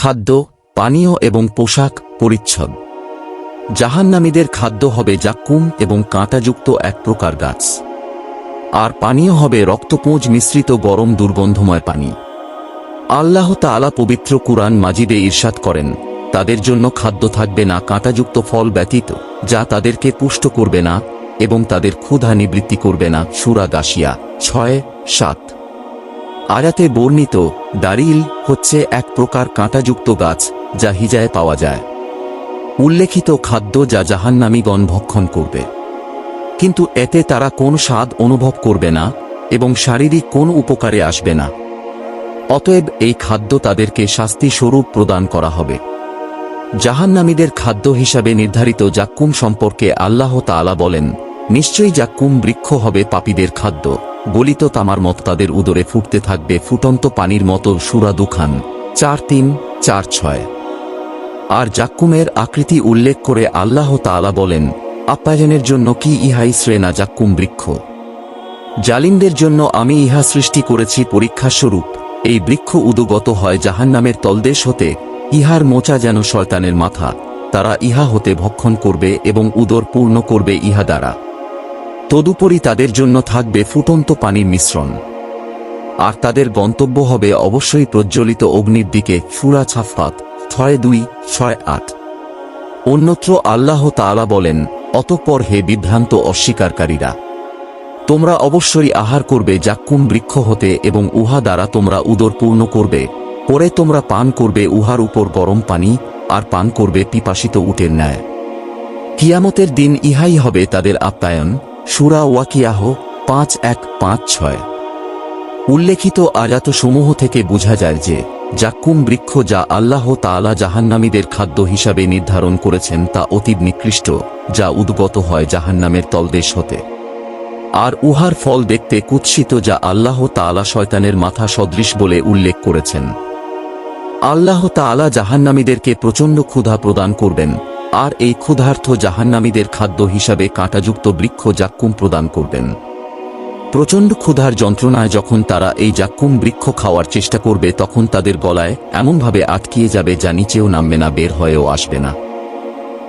খাদ্য, পানীয় এবং পোশাক পরিচ্ছদ। জাহান্নামীদের খাদ্য হবে জাক্কুম এবং কাঁটাযুক্ত এক প্রকার গাছ। আর পানীয় হবে রক্তপুঁজ মিশ্রিত গরম দুর্গন্ধময় পানি। আল্লাহ তাআলা পবিত্র কুরআন মাজিদে ঈর্ষাদ করেন, তাদের জন্য খাদ্য থাকবে না কাঁটাযুক্ত ফল ব্যতীত, যা তাদেরকে পুষ্ট করবে না এবং তাদের ক্ষুধা নিবৃত্তি করবে না। সুরা গাশিয়া ছয়, সাত। আয়াতে বর্ণিত দারিল হচ্ছে এক প্রকার কাঁটাযুক্ত গাছ যা হিজায় পাওয়া যায়। উল্লেখিত খাদ্য যা জাহান্নামীগণ ভক্ষণ করবে। কিন্তু এতে তারা কোন স্বাদ অনুভব করবে না এবং শারীরিক কোন উপকারে আসবে না। অতএব এই খাদ্য তাদেরকে শাস্তি স্বরূপ প্রদান করা হবে। জাহান্নামীদের খাদ্য হিসাবে নির্ধারিত জাক্কুম সম্পর্কে আল্লাহ তাআলা বলেন, নিশ্চয়ই জাক্কুম বৃক্ষ হবে পাপীদের খাদ্য। গলিত তামার মত তাদের উদরে ফুটতে থাকবে ফুটন্ত পানির মতো সুরা দুখান, চার তিন, চার ছয়। আর জাক্কুমের আকৃতি উল্লেখ করে আল্লাহ তাআলা বলেন, আপ্যায়নের জন্য কি ইহাই শ্রেণা জাক্কুম বৃক্ষ? জালিমদের জন্য আমি ইহা সৃষ্টি করেছি পরীক্ষাস্বরূপ এই বৃক্ষ উদগত হয় জাহান্নামের তলদেশ হতে, ইহার মোচা যেন শয়তানের মাথা, তারা ইহা হতে ভক্ষণ করবে এবং উদর পূর্ণ করবে ইহা দ্বারা। তদুপরি তাদের জন্য থাকবে ফুটন্ত পানির মিশ্রণ। আর তাদের গন্তব্য হবে অবশ্যই প্রজ্বলিত অগ্নির দিকে, সুরা ছাফাত ছয় দুই, ছয় আট। অন্যত্র আল্লাহ তাআলা বলেন, অতঃপর হে বিভ্রান্ত অস্বীকারীরা, তোমরা অবশ্যই আহার করবে জাক্কুম বৃক্ষ হতে এবং উহা দ্বারা তোমরা উদর পূর্ণ করবে। পরে তোমরা পান করবে উহার উপর গরম পানি, আর পান করবে পিপাসিত উটের ন্যায়। কিয়ামতের দিন ইহাই হবে তাদের আপ্যায়ন সুরা ওয়াকিয়াহ পাঁচ এক পাঁচ ছয়। উল্লেখিত আয়াতসমূহ থেকে বোঝা যায় যে, জাক্কুম বৃক্ষ যা আল্লাহ তাআলা জাহান্নামীদের খাদ্য হিসাবে নির্ধারণ করেছেন তা অতীব নিকৃষ্ট, যা উদ্গত হয় জাহান্নামের তলদেশ হতে। আর উহার ফল দেখতে কুৎসিত যা আল্লাহ তাআলা শয়তানের মাথা সদৃশ বলে উল্লেখ করেছেন। আল্লাহ তাআলা জাহান্নামীদেরকে প্রচণ্ড ক্ষুধা প্রদান করবেন আর এই ক্ষুধার্থ জাহান্নামীদের খাদ্য হিসাবে কাঁটাযুক্ত বৃক্ষ জাক্কুম প্রদান করবেন। প্রচণ্ড ক্ষুধার যন্ত্রণায় যখন তারা এই জাক্কুম বৃক্ষ খাওয়ার চেষ্টা করবে, তখন তাদের গলায় এমনভাবে আটকিয়ে যাবে যা নিচেও নামবে না, বের হয়েও আসবে না।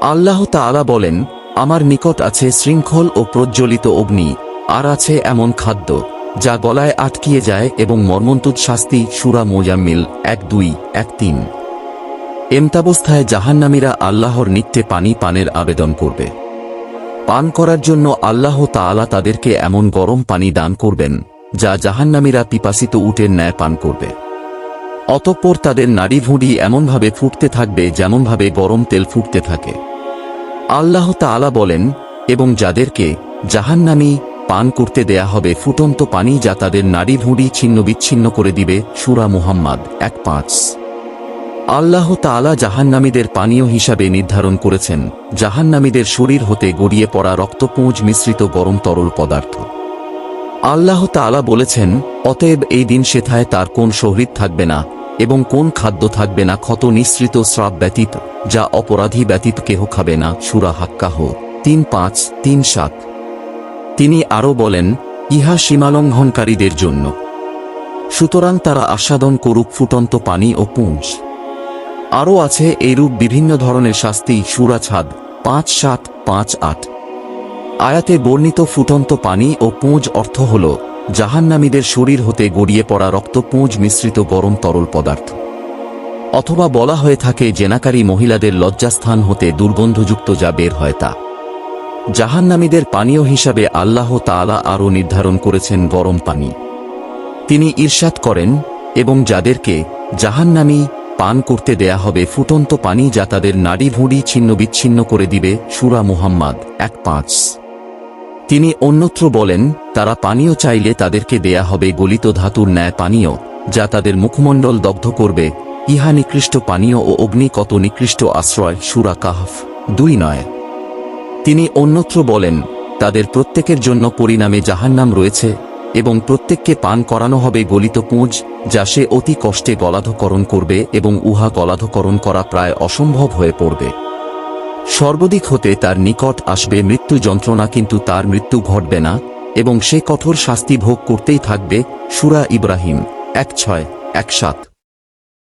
আল্লাহ তাআলা বলেন, আমার নিকট আছে শৃঙ্খল ও প্রজ্বলিত অগ্নি, আর আছে এমন খাদ্য, যা গলায় আটকিয়ে যায় এবং মর্মন্তুদ শাস্তি সুরা মোজাম্মিল এক দুই, এক তিন। এমতাবস্থায় জাহান্নামীরা আল্লাহর নিত্যে পানি পানের আবেদন করবে। পান করার জন্য আল্লাহ তাআলা তাদেরকে এমন গরম পানি দান করবেন, যা জাহান্নামীরা পিপাসিত উটের ন্যায় পান করবে। অতঃপর তাদের নাড়ি ভুঁড়ি এমনভাবে ফুটতে থাকবে যেমনভাবে গরম তেল ফুটতে থাকে। আল্লাহ তাআলা বলেন, এবং যাদেরকে জাহান্নামী পান করতে দেয়া হবে ফুটন্ত পানি যা তাদের নাড়ি ভুঁড়ি ছিন্ন বিচ্ছিন্ন করে দিবে, সুরা মুহাম্মদ, এক পাঁচ। আল্লাহ তাআলা জাহান্নামীদের পানীয় হিসাবে নির্ধারণ করেছেন, জাহান্নামীদের শরীর হতে গড়িয়ে পড়া রক্তপুঁজ মিশ্রিত গরম তরল পদার্থ। আল্লাহ তাআলা বলেছেন, অতএব এই দিন সেথায় তার কোন শহীদ থাকবে না এবং কোন খাদ্য থাকবে না ক্ষত নিঃসৃত শ্রাপ ব্যতীত, যা অপরাধী ব্যতীত কেহ খাবে না, সুরা হাক্কাহ তিন পাঁচ তিন সাত। তিনি আরও বলেন, ইহা সীমালঙ্ঘনকারীদের জন্য। সুতরাং তারা আস্বাদন করুক ফুটন্ত পানি ও পুঞ্জ। আরও আছে এইরূপ বিভিন্ন ধরনের শাস্তি, সুরা ছাদ পাঁচ সাত পাঁচ আট। আয়াতে বর্ণিত ফুটন্ত পানি ও পুঁজ অর্থ হল জাহান্নামীদের শরীর হতে গড়িয়ে পড়া রক্ত পুঁজ মিশ্রিত গরম তরল পদার্থ। অথবা বলা হয়ে থাকে জেনাকারী মহিলাদের লজ্জাস্থান হতে দুর্গন্ধযুক্ত যা বের হয় তা। জাহান্নামীদের পানীয় হিসাবে আল্লাহ তাআলা আরও নির্ধারণ করেছেন গরম পানি। তিনি ঈর্ষাদ করেন এবং যাদেরকে জাহান্নামী পান করতে দেয়া হবে ফুটন্ত পানি যা তাদের নাড়ি ভুঁড়ি ছিন্ন বিচ্ছিন্ন করে দিবে সুরা মুহাম্মদ, এক পাঁচ। তিনি অন্যত্র বলেন, তারা পানীয় চাইলে তাদেরকে দেয়া হবে গলিত ধাতুর ন্যায় পানীয়, যা তাদের মুখমণ্ডল দগ্ধ করবে, ইহা নিকৃষ্ট পানীয় ও অগ্নি কত নিকৃষ্ট আশ্রয়, সুরা কাহফ, দুই নয়। তিনি অন্যত্র বলেন, তাদের প্রত্যেকের জন্য পরিণামে জাহান্নাম রয়েছে এবং প্রত্যেককে পান করানো হবে গলিত পুঁজ, যা সে অতি কষ্টে গলাধকরণ করবে এবং উহা গলাধকরণ করা প্রায় অসম্ভব হয়ে পড়বে। সর্বদিক হতে তার নিকট আসবে মৃত্যু যন্ত্রণা কিন্তু তার মৃত্যু ঘটবে না, এবং সে কঠোর শাস্তি ভোগ করতেই থাকবে সুরা ইব্রাহিম, এক ছয়, এক সাত।